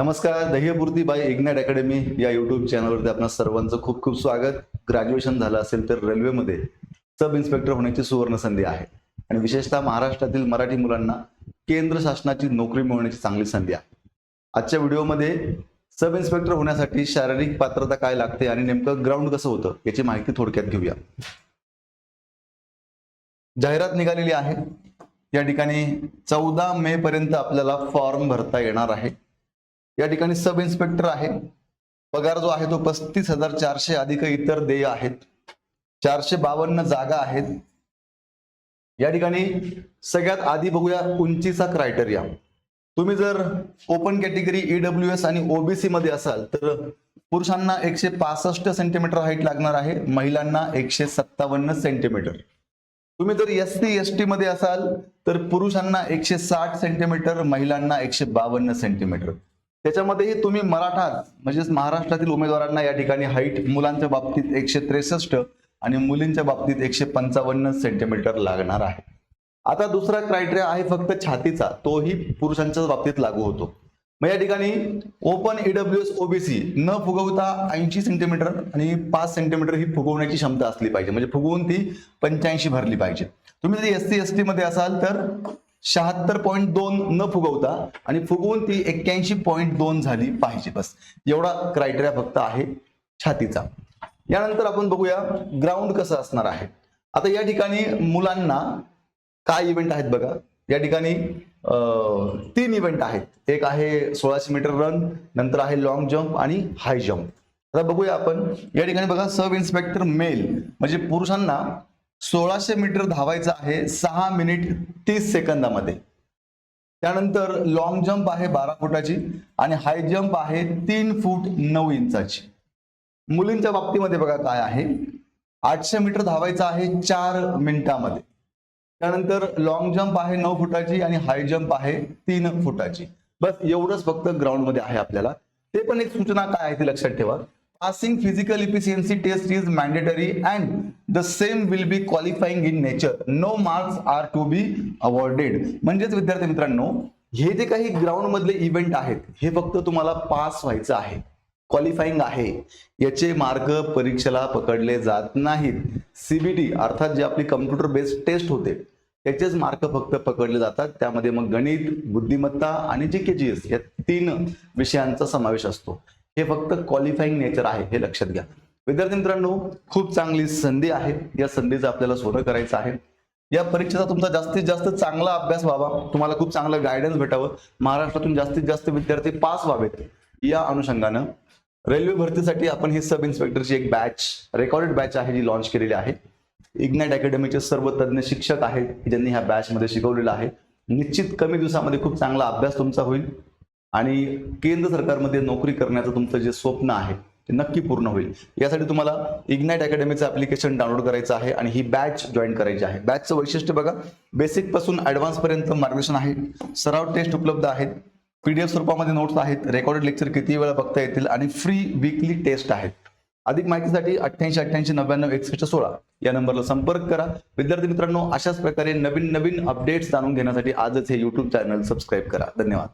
नमस्कार दह्यपूर्ती by ignite academy या युट्यूब चॅनलवरती आपणा सर्वांचं खूप खूप स्वागत. ग्रॅज्युएशन झालं असेल तर रेल्वेमध्ये सब इन्स्पेक्टर होण्याची सुवर्ण संधी आहे. आणि विशेषतः महाराष्ट्रातील मराठी मुलांना केंद्र शासनाची नोकरी मिळवण्याची चांगली संधी आहे. आजच्या व्हिडिओमध्ये सब इन्स्पेक्टर होण्यासाठी शारीरिक पात्रता काय लागते आणि नेमकं ग्राउंड कसं होतं याची माहिती थोडक्यात घेऊया. जाहिरात निघालेली आहे. या ठिकाणी चौदा मे पर्यंत आपल्याला फॉर्म भरता येणार आहे. या ठिकाणी सब इन्स्पेक्टर आहे. पगार जो आहे तो पस्तीस हजार चारशे अधिक इतर देय आहेत. चारशे बावन्न जागा आहेत. या ठिकाणी सगळ्यात आधी बघूया उंचीचा क्रायटेरिया तुम्ही जर open category E W S आणि ओबीसी मध्ये असाल तर पुरुषांना एकशे पासष्ट सेंटीमीटर हाईट लागणार आहे महिलांना एकशे सत्तावन्न सेंटीमीटर तुम्ही जर एस सी एस टी मध्ये असाल तर पुरुषांना एकशे साठ सेंटीमीटर महिलांना एकशे बावन्न सेंटीमीटर त्याच्यामध्येही तुम्ही मराठा म्हणजेच महाराष्ट्रातील उमेदवारांना या ठिकाणी हाईट मुलांच्या बाबतीत एकशे त्रेसष्ट आणि मुलींच्या बाबतीत एकशे पंचावन्न सेंटीमीटर लागणार आहे. आता दुसरा क्रायटेरिया आहे फक्त छातीचा तोही पुरुषांच्या बाबतीत लागू होतो. मग या ठिकाणी ओपन ईडब्ल्यू एस ओबीसी न फुगवता ऐंशी सेंटीमीटर आणि पाच सेंटीमीटर ही फुगवण्याची क्षमता असली पाहिजे. म्हणजे फुगवून ती पंच्याऐंशी भरली पाहिजे. तुम्ही जर एस सी एस टी मध्ये असाल तर शहात्तर पॉईंट दोन न फुगवता आणि फुगवून ती एक्क्याऐंशी पॉईंट दोन झाली पाहिजे. बस. एवढा क्रायटेरिया फक्त आहे छातीचा. यानंतर आपण बघूया ग्राउंड कसं असणार आहे. आता या ठिकाणी मुलांना काय इव्हेंट आहेत बघा. या ठिकाणी तीन इव्हेंट आहेत. एक आहे सोळाशे मीटर रन नंतर आहे लॉंग जम्प आणि हाय जम्प आता बघूया आपण. या ठिकाणी बघा सब इन्स्पेक्टर मेल म्हणजे पुरुषांना सोळाशे मीटर धावायचं आहे सहा मिनिट तीस सेकंदामध्ये. त्यानंतर लॉंग जम्प आहे बारा फुटाची आणि हाय जम्प आहे तीन फूट नऊ इंचाची. मुलींच्या बाबतीमध्ये बघा काय आहे. आठशे मीटर धावायचं आहे चार मिनिटामध्ये. त्यानंतर लॉंग जम्प आहे नऊ फुटाची आणि हाय जम्प आहे तीन फुटाची. बस एवढंच फक्त ग्राउंडमध्ये आहे आपल्याला. ते पण एक सूचना काय आहे ती लक्षात ठेवा. Passing physical efficiency test is mandatory and the same will be qualifying in nature no marks are to be awarded. म्हणजेच विद्यार्थी मित्रांनो हे जे काही ग्राउंड मधले इव्हेंट आहेत हे फक्त तुम्हाला पास व्हायचं आहे. क्वालिफाईंग आहे. याचे मार्क परीक्षेला पकडले जात नाहीत. सीबीटी अर्थात जे आपली कम्प्युटर बेस्ड टेस्ट होते त्याचेच मार्क फक्त पकडले जातात. त्यामध्ये मग गणित बुद्धिमत्ता आणि जी के जी एस या तीन विषयांचा समावेश असतो. हे फक्त क्वालिफाईंग नेचर आहे हे लक्षात घ्या. विद्यार्थी मित्रांनो खूप चांगली संधी आहे. या संधीचं आपल्याला सोनं करायचं आहे. या परीक्षेचा तुमचा जास्तीत जास्त चांगला अभ्यास व्हावा. तुम्हाला खूप चांगलं गायडन्स भेटावं. महाराष्ट्रातून जास्तीत जास्त विद्यार्थी पास व्हावेत. या अनुषंगानं रेल्वे भरतीसाठी आपण ही सब इन्स्पेक्टरची एक बॅच रेकॉर्डेड बॅच आहे जी लॉन्च केलेली आहे. इग्नाइट अकॅडमीचे सर्व तज्ज्ञ शिक्षक आहेत ज्यांनी ह्या बॅचमध्ये शिकवलेलं आहे. निश्चित कमी दिवसामध्ये खूप चांगला अभ्यास तुमचा होईल. आणि केंद्र सरकारमध्ये नोकरी करण्याचं तुमचं जे स्वप्न आहे ते नक्की पूर्ण होईल. यासाठी तुम्हाला इग्नाइट अकॅडमीचं ऍप्लिकेशन डाउनलोड करायचं आहे आणि ही बॅच जॉईन करायची आहे. बॅचचं वैशिष्ट्य बघा बेसिकपासून ऍडव्हान्स पर्यंत मार्गदर्शन आहे. सराव टेस्ट उपलब्ध आहेत. पीडीएफ स्वरूपामध्ये नोट्स आहेत. रेकॉर्डेड लेक्चर किती वेळा बघता येतील आणि फ्री वीकली टेस्ट आहेत. अधिक माहितीसाठी अठ्ठ्याऐंशी अठ्ठ्याऐंशी नव्याण्णव एकसष्ट सोळा या नंबरला संपर्क करा. विद्यार्थी मित्रांनो अशाच प्रकारे नवीन नवीन अपडेट्स जाणून घेण्यासाठी आजच हे युट्यूब चॅनल सबस्क्राईब करा. धन्यवाद.